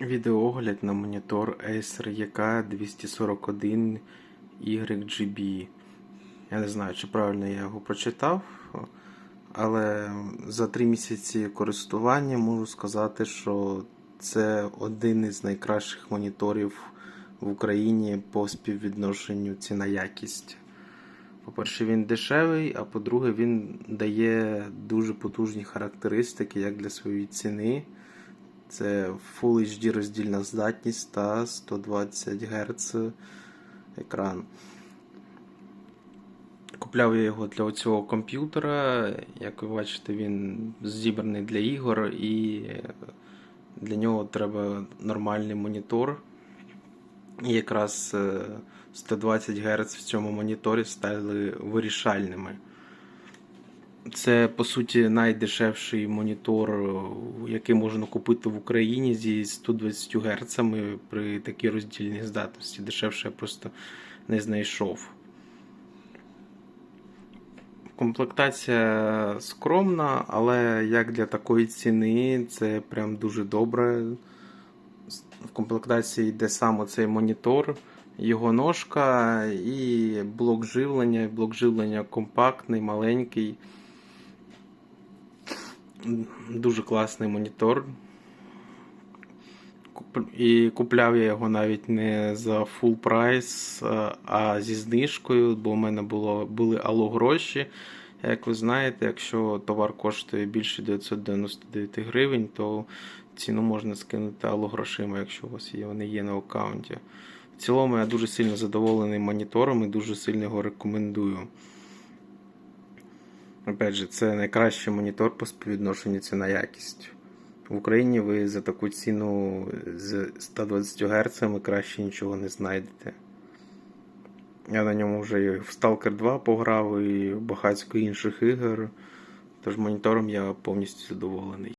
Відеоогляд на монітор Acer EK 241 YGB. Я не знаю, чи правильно я його прочитав, але за три місяці користування можу сказати, що це один із найкращих моніторів в Україні по співвідношенню ціна-якість. По-перше, він дешевий, а по-друге, він дає дуже потужні характеристики як для своєї ціни. Це Full HD роздільна здатність та 120 Гц екран. Купляв я його для цього комп'ютера. Як ви бачите, він зібраний для ігор, і для нього треба нормальний монітор. І якраз е, 120 Гц в цьому моніторі стали вирішальними. Це по суті найдешевший монітор, е, який можна купити в Україні зі 120 Гц при такій роздільній здатності. Дешевше я просто не знайшов. Комплектація скромна, але як для такої ціни, це прям дуже добре. В комплектації йде сам оцей монітор, його ножка і блок живлення. Блок живлення компактний, маленький. Дуже класний монітор. І купляв я його навіть не за full прайс, а зі знижкою, бо в мене було, були ало гроші. Як ви знаєте, якщо товар коштує більше 999 гривень, то ціну можна скинути ало грошима, якщо у вас є, вони є на аккаунті. В цілому я дуже сильно задоволений монітором і дуже сильно його рекомендую. Опять же, це найкращий монітор по співвідношенню ціна якість. В Україні ви за таку ціну з 120 Гц краще нічого не знайдете. Я на ньому вже і в Stalker 2 пограв і багатько інших ігор. Тож монітором я повністю задоволений.